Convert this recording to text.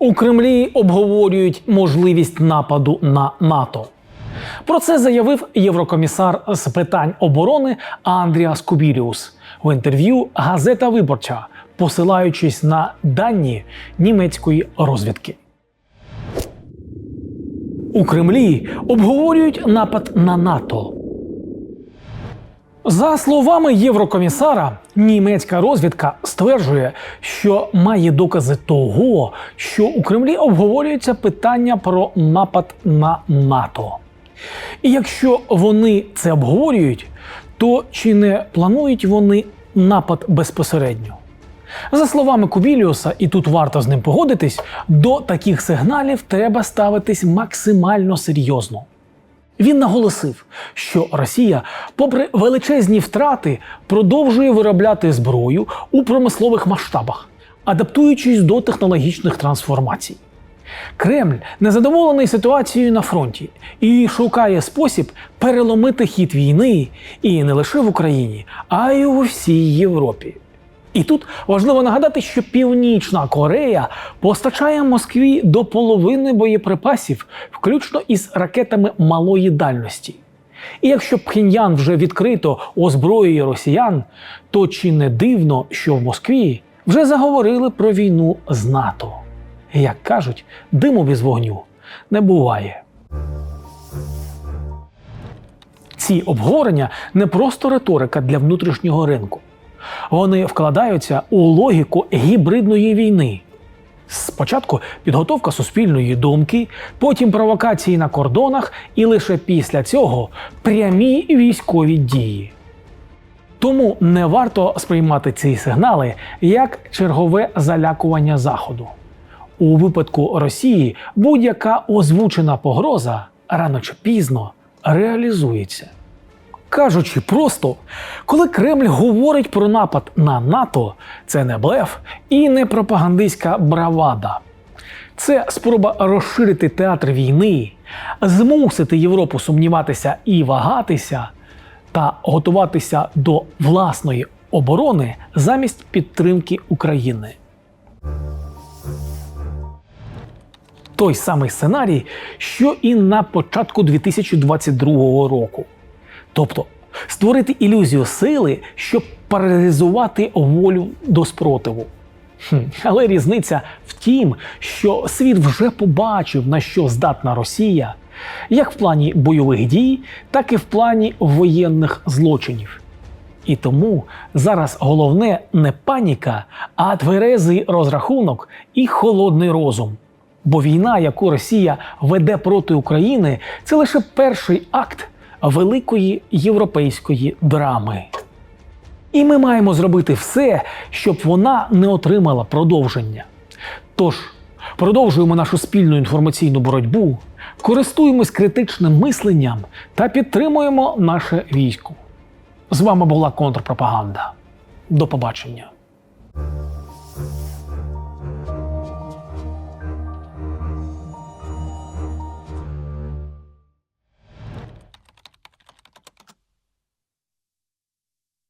У Кремлі обговорюють можливість нападу на НАТО. Про це заявив єврокомісар з питань оборони Андріас Кубіріус в інтерв'ю Газета Виборча, посилаючись на дані німецької розвідки. У Кремлі обговорюють напад на НАТО. За словами Єврокомісара, німецька розвідка стверджує, що має докази того, що у Кремлі обговорюється питання про напад на НАТО. І якщо вони це обговорюють, то чи не планують вони напад безпосередньо? За словами Кубіліуса, і тут варто з ним погодитись, до таких сигналів треба ставитись максимально серйозно. Він наголосив, що Росія, попри величезні втрати, продовжує виробляти зброю у промислових масштабах, адаптуючись до технологічних трансформацій. Кремль незадоволений ситуацією на фронті і шукає спосіб переломити хід війни і не лише в Україні, а й у всій Європі. І тут важливо нагадати, що Північна Корея постачає Москві до половини боєприпасів, включно із ракетами малої дальності. І якщо Пхеньян вже відкрито озброює росіян, то чи не дивно, що в Москві вже заговорили про війну з НАТО? Як кажуть, диму без вогню не буває. Ці обговорення не просто риторика для внутрішнього ринку. Вони вкладаються у логіку гібридної війни. Спочатку підготовка суспільної думки, потім провокації на кордонах, і лише після цього прямі військові дії. Тому не варто сприймати ці сигнали як чергове залякування Заходу. У випадку Росії будь-яка озвучена погроза рано чи пізно реалізується. Кажучи просто, коли Кремль говорить про напад на НАТО, це не блеф і не пропагандистська бравада. Це спроба розширити театр війни, змусити Європу сумніватися і вагатися, та готуватися до власної оборони замість підтримки України. Той самий сценарій, що і на початку 2022 року. Тобто створити ілюзію сили, щоб паралізувати волю до спротиву. Хм, Але різниця в тім, що світ вже побачив, на що здатна Росія, як в плані бойових дій, так і в плані воєнних злочинів. І тому зараз головне не паніка, а тверезий розрахунок і холодний розум. Бо війна, яку Росія веде проти України, це лише перший акт великої європейської драми. І ми маємо зробити все, щоб вона не отримала продовження. Тож продовжуємо нашу спільну інформаційну боротьбу, користуємось критичним мисленням та підтримуємо наше військо. З вами була контрпропаганда. До побачення.